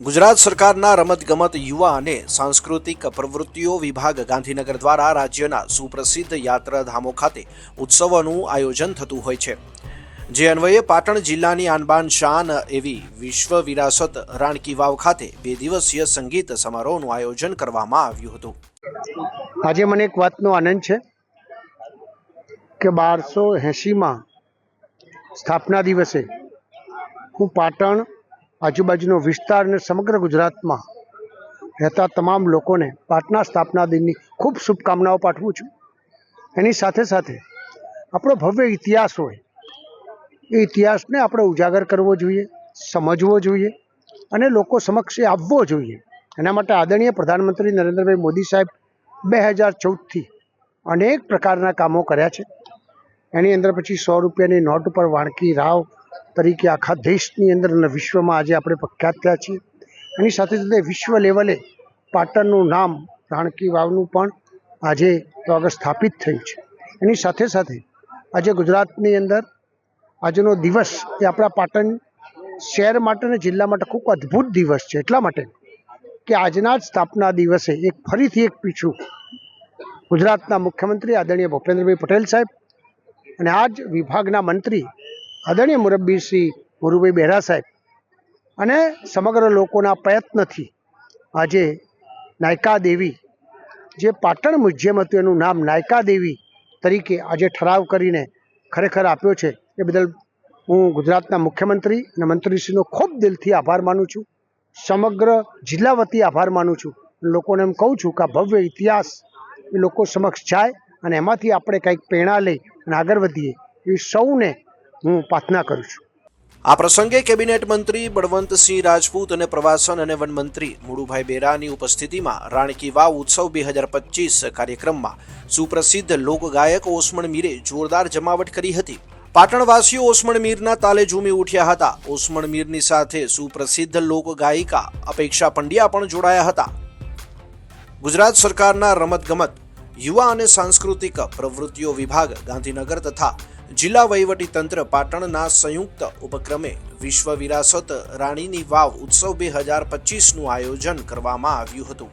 ગુજરાત સરકારના રમતગમત યુવા અને સાંસ્કૃતિક પ્રવૃત્તિઓ વિભાગ ગાંધીનગર દ્વારા રાજ્યના સુપ્રસિદ્ધ યાત્રાધામો ખાતે ઉત્સવોનું આયોજન થતું હોય છે. જે અન્વયે પાટણ જિલ્લાની આનબાન શાન એવી વિશ્વ વિરાસત રાણકી વાવ ખાતે બે દિવસીય સંગીત સમારોહનું આયોજન કરવામાં આવ્યું હતું. આજે મને એક વાતનો આનંદ છે કે બારસો એંશીમાં સ્થાપના દિવસે હું પાટણ આજુબાજુનો વિસ્તાર અને સમગ્ર ગુજરાતમાં રહેતા તમામ લોકોને પાટના સ્થાપના દિનની ખૂબ શુભકામનાઓ પાઠવું છું. એની સાથે સાથે આપણો ભવ્ય ઇતિહાસ હોય, એ ઇતિહાસને આપણે ઉજાગર કરવો જોઈએ, સમજવો જોઈએ અને લોકો સમક્ષ એ આવવો જોઈએ. એના માટે આદરણીય પ્રધાનમંત્રી નરેન્દ્રભાઈ મોદી સાહેબ બે હજાર ચૌદથી અનેક પ્રકારના કામો કર્યા છે. એની અંદર પછી સો રૂપિયાની નોટ ઉપર વાણકી રાવ તરીકે આખા દેશની અંદર અને વિશ્વમાં આજે આપણે પ્રખ્યાત થયા છીએ. એની સાથે સાથે વિશ્વ લેવલે પાટણનું નામ, રાણકી વાવનું પણ આજે આગળ સ્થાપિત થયું છે. એની સાથે સાથે આજે ગુજરાતની અંદર આજનો દિવસ એ આપણા પાટણ શહેર માટે અને જિલ્લા માટે ખૂબ અદ્ભુત દિવસ છે. એટલા માટે કે આજના જ સ્થાપના દિવસે એક ફરીથી એક પીછું ગુજરાતના મુખ્યમંત્રી આદરણીય ભૂપેન્દ્રભાઈ પટેલ સાહેબ અને આ જ વિભાગના મંત્રી આદરણીય મુરબ્બી શ્રી મુરુભાઈ બહેરા સાહેબ અને સમગ્ર લોકોના પ્રયત્નથી આજે નાયકા દેવી જે પાટણ મ્યુઝિયમ હતું, એનું નામ નાયકા દેવી તરીકે આજે ઠરાવ કરીને ખરેખર આપ્યો છે, એ બદલ હું ગુજરાતના મુખ્યમંત્રી અને મંત્રીશ્રીનો ખૂબ દિલથી આભાર માનું છું, સમગ્ર જિલ્લા વતી આભાર માનું છું. લોકોને એમ કહું છું કે આ ભવ્ય ઇતિહાસ એ લોકો સમક્ષ જાય અને એમાંથી આપણે કંઈક પ્રેરણા લઈ અને આગળ વધીએ એ સૌને હું પ્રાર્થના કરું છું. આ પ્રસંગે કેબિનેટ મંત્રી બળવંતસિંહ રાજપૂત અને પ્રવાસન અને વન મંત્રી મુળુભાઈ બેરાની ઉપસ્થિતિમાં રાણકી વાવ ઉત્સવ બે હજાર પચીસ કાર્યક્રમમાં સુપ્રસિદ્ધ લોકગાયક ઓસમણ મીરે જોરદાર જમાવટ કરી હતી. પાટણવાસીઓ ઓસમણ મીરના તાલે ઝૂમી ઉઠ્યા હતા. ઓસમણ મીરની સાથે સુપ્રસિદ્ધ લોકગાયિકા અપેક્ષા પંડ્યા પણ જોડાયા હતા. ગુજરાત સરકારના રમતગમત, યુવા અને સાંસ્કૃતિક પ્રવૃત્તિઓ વિભાગ ગાંધીનગર તથા જિલ્લા વહીવટી તંત્ર પાટણના સંયુક્ત ઉપક્રમે વિશ્વ વિરાસત રાણીની વાવ ઉત્સવ બે હજાર પચીસનું આયોજન કરવામાં આવ્યું હતું.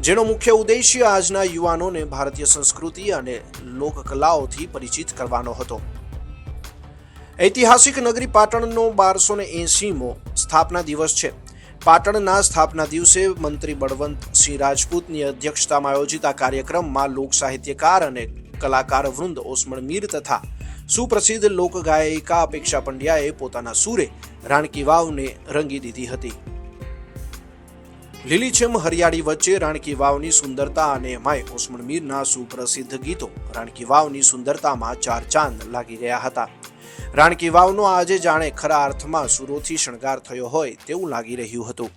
જેનો મુખ્ય ઉદ્દેશ્ય આજના યુવાનોને ભારતીય સંસ્કૃતિ અને લોકકલાઓથી પરિચિત કરવાનો હતો. ઐતિહાસિક નગરી પાટણનો બારસો ને એસીમો સ્થાપના દિવસ છે. પાટણના સ્થાપના દિવસે મંત્રી બળવંતસિંહ રાજપૂતની અધ્યક્ષતામાં આયોજિત આ કાર્યક્રમમાં લોક સાહિત્યકાર અને કલાકાર વૃંદ ઓસમણ મીર તથા સુપ્રસિદ્ધ લોકગાયિકા અપેક્ષા પંડ્યાએ પોતાના સૂરે રાણકી વાવને રંગી દીધી હતી. લીલીછમ હરિયાળી વચ્ચે રાણકી વાવની સુંદરતા અને એમાંય ઓસમણ મીરના સુપ્રસિદ્ધ ગીતો રાણકી વાવની સુંદરતામાં ચાર ચાંદ લાગી રહ્યા હતા. રાણકી વાવનો આજે જાણે ખરા અર્થમાં સુરોથી શણગાર થયો હોય તેવું લાગી રહ્યું હતું.